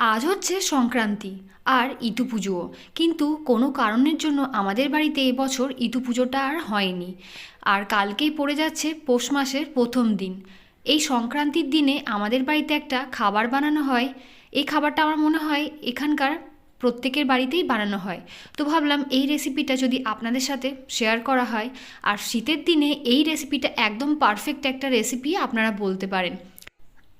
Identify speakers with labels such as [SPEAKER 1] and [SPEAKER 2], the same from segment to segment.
[SPEAKER 1] আজ হচ্ছে সংক্রান্তি আর ইতু পুজোও। কিন্তু কোনো কারণের জন্য আমাদের বাড়িতে এবছর ইতু পুজোটা আর হয়নি। আর কালকেই পড়ে যাচ্ছে পৌষ মাসের প্রথম দিন। এই সংক্রান্তির দিনে আমাদের বাড়িতে একটা খাবার বানানো হয়। এই খাবারটা আমার মনে হয় এখানকার প্রত্যেকের বাড়িতেই বানানো হয়। তো ভাবলাম এই রেসিপিটা যদি আপনাদের সাথে শেয়ার করা হয়। আর শীতের দিনে এই রেসিপিটা একদম পারফেক্ট একটা রেসিপি আপনারা বলতে পারেন।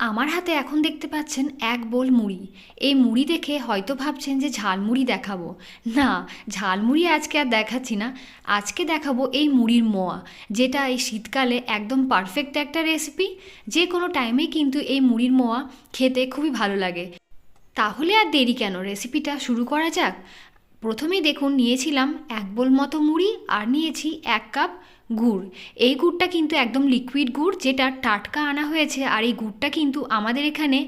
[SPEAKER 1] আমার হাতে এখন দেখতে পাচ্ছেন এক বোল মুড়ি। এই মুড়ি দেখে হয়তো ভাবছেন যে ঝালমুড়ি দেখাবো। না, ঝালমুড়ি আজকে আর দেখাচ্ছি না। আজকে দেখাবো এই মুড়ির মোয়া, যেটা এই শীতকালে একদম পারফেক্ট একটা রেসিপি যে কোনো টাইমেই কিন্তু এই মুড়ির মোয়া খেতে খুবই ভালো লাগে। তাহলে আর দেরি কেন? রেসিপিটা শুরু করা যাক। প্রথমেই দেখুন নিয়েছিলাম এক বোল মতো মুড়ি আর নিয়েছি এক কাপ গুড়। এই গুড়টা কিন্তু একদম লিকুইড গুড় যেটা টাটকা আনা হয়েছে আর এই গুড়টা কিন্তু আমাদের এখানে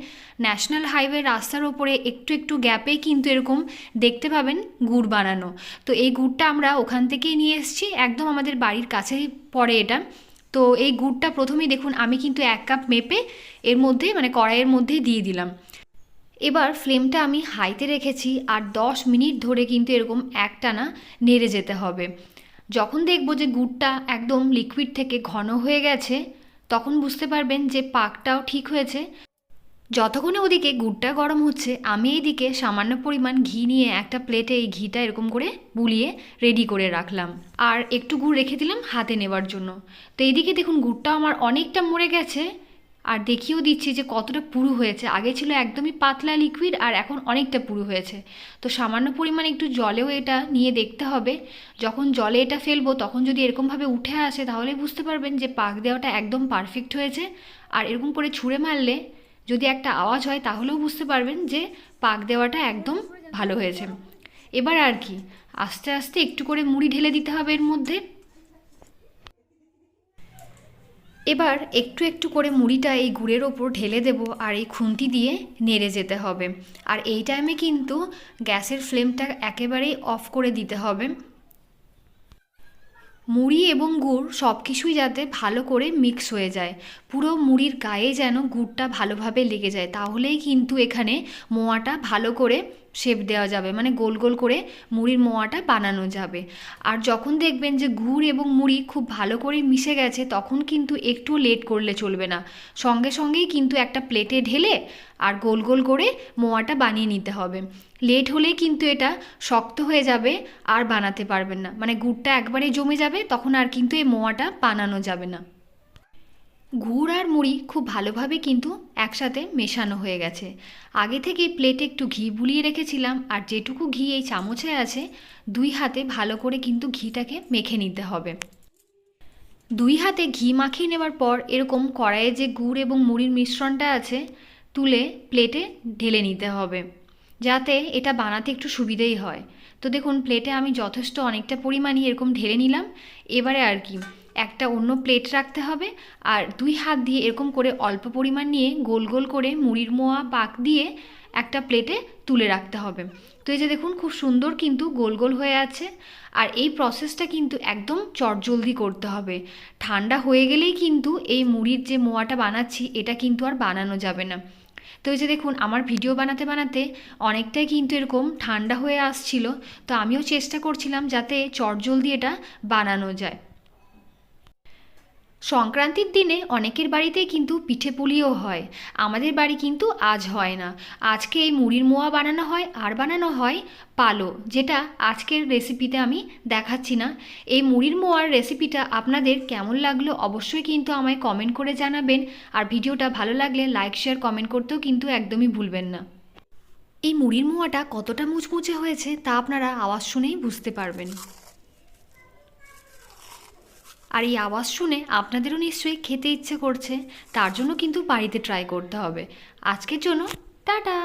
[SPEAKER 1] ন্যাশনাল হাইওয়ে রাস্তার ওপরে একটু একটু গ্যাপেই কিন্তু এরকম দেখতে পাবেন গুড় বানানো। তো এই গুড়টা আমরা ওখান থেকেই নিয়ে এসেছি, একদম আমাদের বাড়ির কাছেই পড়ে এটা। তো এই গুড়টা প্রথমেই দেখুন আমি কিন্তু এক কাপ মেপে এর মধ্যে মানে কড়াইয়ের মধ্যেই দিয়ে দিলাম। এবার ফ্লেমটা আমি হাইতে রেখেছি আর দশ মিনিট ধরে কিন্তু এরকম একটানা নেড়ে যেতে হবে। যখন দেখব যে গুড়টা একদম লিকুইড থেকে ঘন হয়ে গেছে, তখন বুঝতে পারবেন যে পাকটাও ঠিক হয়েছে। যতক্ষণে ওদিকে গুড়টা গরম হচ্ছে, আমি এইদিকে সামান্য পরিমাণ ঘি নিয়ে একটা প্লেটে এই ঘিটা এরকম করে বুলিয়ে রেডি করে রাখলাম। আর একটু গুড় রেখে দিলাম হাতে নেবার জন্য। তো এইদিকে দেখুন গুড়টা আমার অনেকটা মরে গেছে। আর দেখিয়েও দিচ্ছি যে কতটা পুরু হয়েছে। আগে ছিল একদমই পাতলা লিকুইড আর এখন অনেকটা পুরু হয়েছে। তো সামান্য পরিমাণ একটু জলেও এটা নিয়ে দেখতে হবে। যখন জলে এটা ফেলব, তখন যদি এরকমভাবে উঠে আসে, তাহলে বুঝতে পারবেন যে পাক দেওয়াটা একদম পারফেক্ট হয়েছে। আর এরকম করে ছুঁড়ে মারলে যদি একটা আওয়াজ হয়, তাহলেও বুঝতে পারবেন যে পাক দেওয়াটা একদম ভালো হয়েছে। এবার আর কি, আস্তে আস্তে একটু করে মুড়ি ঢেলে দিতে হবে এর মধ্যে। এবার একটু একটু করে মুড়িটা এই গুড়ের ওপর ঢেলে দেব আর এই খুন্তি দিয়ে নেড়ে যেতে হবে। আর এই টাইমে কিন্তু গ্যাসের ফ্লেমটা একেবারেই অফ করে দিতে হবে। মুড়ি এবং গুড় সব কিছুই যাতে ভালো করে মিক্স হয়ে যায়। পুরো মুড়ির গায়ে যেন গুড়টা ভালোভাবে লেগে যায়। তাহলেই কিন্তু এখানে মোয়াটা ভালো করে শেপ দেওয়া যাবে মানে গোল গোল করে মুড়ির মোয়াটা বানানো যাবে। আর যখন দেখবেন যে গুড় এবং মুড়ি খুব ভালো করে মিশে গেছে, তখন কিন্তু একটু লেট করলে চলবে না। সঙ্গে সঙ্গেই কিন্তু একটা প্লেটে ঢেলে আর গোল গোল করে মোয়াটা বানিয়ে নিতে হবে। লেট হলেই কিন্তু এটা শক্ত হয়ে যাবে, আর বানাতে পারবেন না। মানে গুড়টা একবারে জমে যাবে, তখন আর কিন্তু এই মোয়াটা বানানো যাবে না। গুড় আর মুড়ি খুব ভালোভাবে কিন্তু একসাথে মেশানো হয়ে গেছে। আগে থেকেই প্লেটে একটু ঘি বুলিয়ে রেখেছিলাম আর যেটুকু ঘি এই চামচে আছে, দুই হাতে ভালো করে কিন্তু ঘিটাকে মেখে নিতে হবে। দুই হাতে ঘি মাখিয়ে নেবার পর এরকম কড়াইয়ে যে গুড় এবং মুড়ির মিশ্রণটা আছে, তুলে প্লেটে ঢেলে নিতে হবে, যাতে এটা বানাতে একটু সুবিধেই হয়। তো দেখুন প্লেটে আমি যথেষ্ট অনেকটা পরিমাণই এরকম ঢেলে নিলাম। এবারে আর কি একটা অন্য প্লেট রাখতে হবে আর দুই হাত দিয়ে এরকম করে অল্প পরিমাণ নিয়ে গোল গোল করে মুড়ির মোয়া পাক দিয়ে একটা প্লেটে তুলে রাখতে হবে। তো এই যে দেখুন, খুব সুন্দর কিন্তু গোল গোল হয়ে আছে আর এই প্রসেসটা কিন্তু একদম চটজলদি করতে হবে। ঠান্ডা হয়ে গেলেই কিন্তু এই মুড়ির যে মোয়াটা বানাচ্ছি, এটা কিন্তু আর বানানো যাবে না। তো এই যে দেখুন, আমার ভিডিও বানাতে বানাতে অনেকটাই কিন্তু এরকম ঠান্ডা হয়ে আসছিল। তো আমিও চেষ্টা করছিলাম যাতে চটজলদি এটা বানানো যায়। সংক্রান্তির দিনে অনেকের বাড়িতেই কিন্তু পিঠে পুলিও হয়। আমাদের বাড়ি কিন্তু আজ হয় না। আজকে এই মুড়ির মোয়া বানানো হয়, আর বানানো হয় পালো, যেটা আজকের রেসিপিতে আমি দেখাচ্ছি না। এই মুড়ির মোয়ার রেসিপিটা আপনাদের কেমন লাগল অবশ্যই কিন্তু আমায় কমেন্ট করে জানাবেন। আর ভিডিওটা ভালো লাগলে লাইক শেয়ার কমেন্ট করতেও কিন্তু একদমই ভুলবেন না। এই মুড়ির মোয়াটা কতটা মুচমুচে হয়েছে তা আপনারা আওয়াজ শুনেই বুঝতে পারবেন। আর এই আওয়াজ শুনে আপনাদেরও নিশ্চয়ই খেতে ইচ্ছে করছে। তার জন্য কিন্তু বাড়িতে ট্রাই করতে হবে। আজকের জন্য, টাটা!